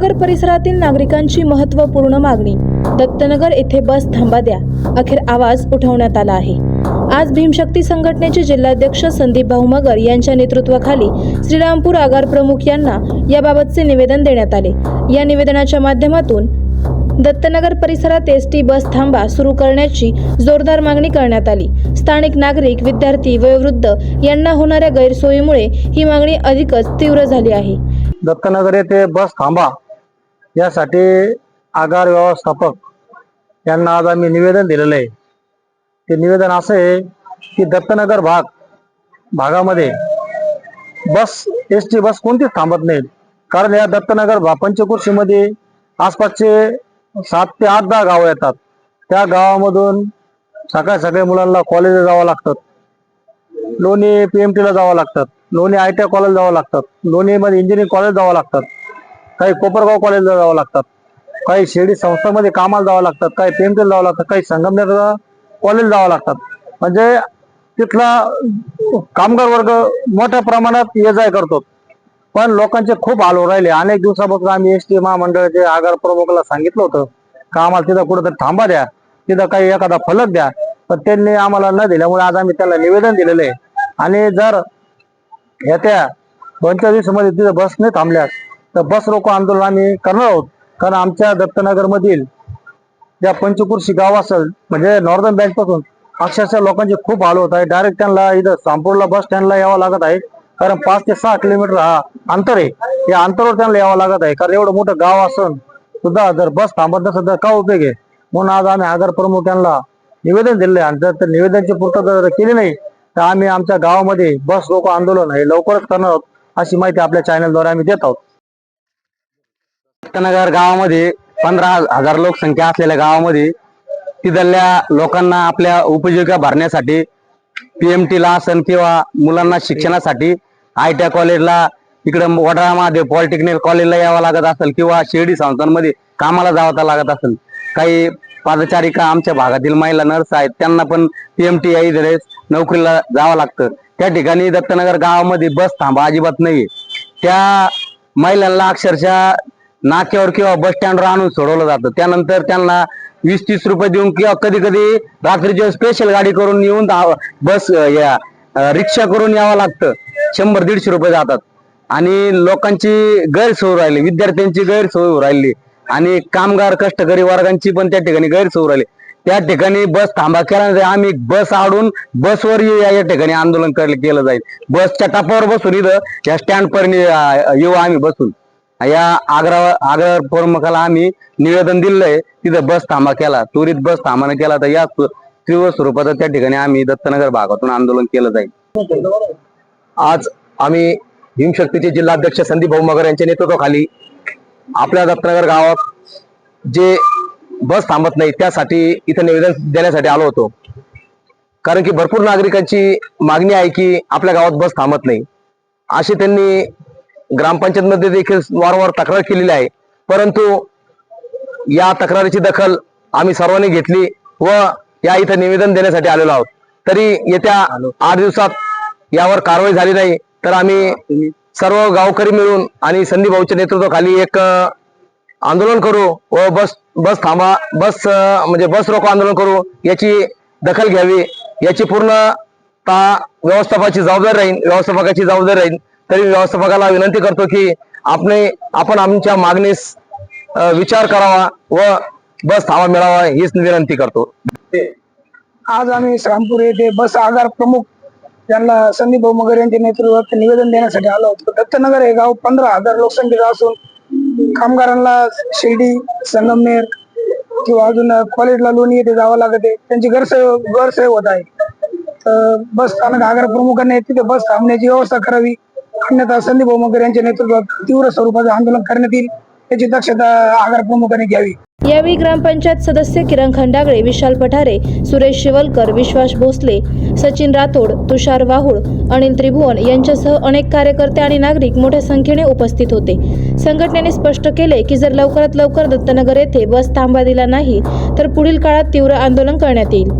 दत्तनगर परिसरातील नागरिकांची महत्त्वपूर्ण मागणी दत्तनगर येथे बस थांबा द्या अखेर आवाज उठवण्यात आला आहे. आज भीमशक्ती संघटनेचे जिल्हाध्यक्ष संदीप भाऊ मगर यांच्या नेतृत्वाखाली श्रीरामपूर आगार प्रमुख यांना याबाबतचे निवेदन देण्यात आले. या निवेदनाच्या माध्यमातून दत्तनगर परिसरात एस टी बस थांबा सुरू करण्याची जोरदार मागणी करण्यात आली. स्थानिक नागरिक विद्यार्थी वयोवृद्ध यांना होणाऱ्या गैरसोयीमुळे ही मागणी अधिकच तीव्र झाली आहे. दत्तनगर येथे बस थांबा. यासाठी आगार व्यवस्थापक यांना आज आम्ही निवेदन दिलेलं आहे. ते निवेदन असं आहे की दत्तनगर भाग भागामध्ये बस एस टी बस कोणतीच थांबत नाहीत. कारण या दत्तनगर भा पंचकृषीमध्ये आसपासचे सात ते आठ दहा गावं येतात. त्या गावामधून सकाळी सकाळी मुलांना कॉलेजला जावं लागतात लोणी पी एम टीला जावं लागतात लोणी आय टी कॉलेज जावं लागतात लोणीमध्ये इंजिनिअरिंग कॉलेज जावं लागतात काही कोपरगाव कॉलेजला जावं लागतात. काही शिर्डी संस्थांमध्ये कामाला जावं लागतात. काही पीएमटी जावं लागतात. काही संगमनेर कॉलेज जावं लागतात. म्हणजे तिथला कामगार वर्ग मोठ्या प्रमाणात ये जाय करतो. पण लोकांचे खूप हाल राहिले. अनेक दिवसापासून आम्ही एस टी महामंडळाचे आगार प्रमुखाला सांगितलं होतं का आम्हाला तिथं कुठंतरी थांबा द्या. तिथं काही एखादा फलक द्या. पण त्यांनी आम्हाला न दिल्यामुळे आज आम्ही त्याला निवेदन दिलेलं आहे. आणि जर येत्या दोन चार दिवसामध्ये तिथं बस नाही थांबल्यास तर बस रोको आंदोलन आम्ही करणार आहोत. कारण आमच्या दत्तनगर मधील ज्या पंचकुर्शी गाव असेल म्हणजे नॉर्दर्न बँकपासून अक्षरशः लोकांचे खूप हाल होत आहे. डायरेक्ट त्यांना इथं सांपूरला बस स्टँडला यावं लागत आहे. कारण पाच ते सहा किलोमीटर हा अंतर आहे. या अंतरावर त्यांना यावं लागत आहे. कारण एवढं मोठं गाव असून सुद्धा जर बस थांबत नसेल तर का उपयोग आहे? म्हणून आज आम्ही आगार प्रमुख यांना निवेदन दिले आणि जर त्या निवेदनची पूर्तता जर केली नाही तर आम्ही आमच्या गावामध्ये बस रोको आंदोलन हे लवकरच करणार आहोत अशी माहिती आपल्या चॅनलद्वारे आम्ही देत आहोत. दत्तनगर गावामध्ये पंधरा हजार लोकसंख्या असलेल्या गावामध्ये तिथल्या लोकांना आपल्या उपजीविका भरण्यासाठी पी एम टीला असन किंवा मुलांना शिक्षणासाठी आय टी कॉलेजला इकडं वडाळा महादेव पॉलिटेक्निक कॉलेजला यावं लागत असेल किंवा शिर्डी संस्थांमध्ये कामाला जावं लागत असेल. काही पादचारिका आमच्या भागातील महिला नर्स आहेत त्यांना पण पीएमटी या इथे नोकरीला जावं लागतं. त्या ठिकाणी दत्तनगर गावामध्ये बस थांबा अजिबात नाहीये. त्या महिलांना अक्षरशः नाक्यावर किंवा बस स्टँडवर आणून सोडवलं जातं. त्यानंतर त्यांना वीस तीस रुपये देऊन किंवा कधी कधी रात्रीची स्पेशल गाडी करून येऊन बस या रिक्षा करून यावं लागतं. शंभर दीडशे रुपये जातात. आणि लोकांची गैरसोय राहिली. विद्यार्थ्यांची गैरसोय होऊ राहिली. आणि कामगार कष्टकरी वर्गांची पण त्या ठिकाणी गैरसोय राहिली. त्या ठिकाणी बस थांबा केल्यानंतर आम्ही बस आडून बसवर येऊ या या ठिकाणी आंदोलन केलं जाईल. बसच्या टपावर बसून इथं या स्टँड पर्यंत येऊ आम्ही बसून. या आग्रा आग्रा प्रमुखाला आम्ही निवेदन दिलंय तिथं बस थांबा केला त्वरित बस थांबानं केला तर या तीव्र स्वरूपाचं त्या ठिकाणी आम्ही दत्तनगर भागातून आंदोलन केलं जाईल. आज आम्ही भीमशक्तीचे जिल्हाध्यक्ष संदीप भाऊ मगर यांच्या नेतृत्वाखाली आपल्या दत्तनगर गावात जे बस थांबत नाही त्यासाठी इथं निवेदन देण्यासाठी आलो होतो. कारण की भरपूर नागरिकांची मागणी आहे की आपल्या गावात बस थांबत नाही. अशी त्यांनी ग्रामपंचायतमध्ये देखील वारंवार तक्रार केलेली आहे. परंतु या तक्रारीची दखल आम्ही सर्वांनी घेतली व या इथं निवेदन देण्यासाठी आलेलो आहोत. तरी येत्या आठ दिवसात यावर कारवाई झाली नाही तर आम्ही सर्व गावकरी मिळून आणि संदीप भाऊच्या नेतृत्वाखाली एक आंदोलन करू व बस बस थांबा बस म्हणजे बस रोको आंदोलन करू याची दखल घ्यावी याची पूर्ण ता व्यवस्थापकाची जबाबदारी राहील व्यवस्थापकाची जबाबदारी राहील तरी व्यवस्थापकाला विनंती करतो की आपण आपण आमच्या मागणीस विचार करावा व बस थांबा मिळावा हीच विनंती करतो. आज आम्ही श्रामपूर येथे बस आगार प्रमुख त्यांना संदीप भाऊ मगर यांच्या नेतृत्वात निवेदन देण्यासाठी आलो होतो. दत्तनगर हे गाव पंधरा हजार लोकसंख्येचं असून कामगारांना शिर्डी संगमनेर किंवा अजून कॉलेजला लोणी येथे जावं लागत आहे. त्यांची गैरसोय गैरसोय होत आहे. तर बस स्थानक आगार प्रमुखांनी तिथे बस थांबण्याची व्यवस्था करावी. अन्यथा संदीप भाऊ यांच्या नेतृत्वात तीव्र स्वरूपाचं आंदोलन करण्यात येईल याची दक्षता आगार प्रमुखांनी घ्यावी. यावेळी ग्रामपंचायत सदस्य किरण खंडागळे विशाल पठारे सुरेश शिवलकर विश्वास भोसले सचिन राठोड तुषार वाहुळ अनिल त्रिभुवन यांच्यासह अनेक कार्यकर्ते आणि नागरिक मोठ्या संख्येने उपस्थित होते. संघटनेने स्पष्ट केले की जर लवकरात लवकर दत्तनगर येथे बस थांबा दिला नाही तर पुढील काळात तीव्र आंदोलन करण्यात येईल.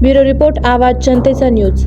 ब्युरो रिपोर्ट आवाज जनतेचा न्यूज.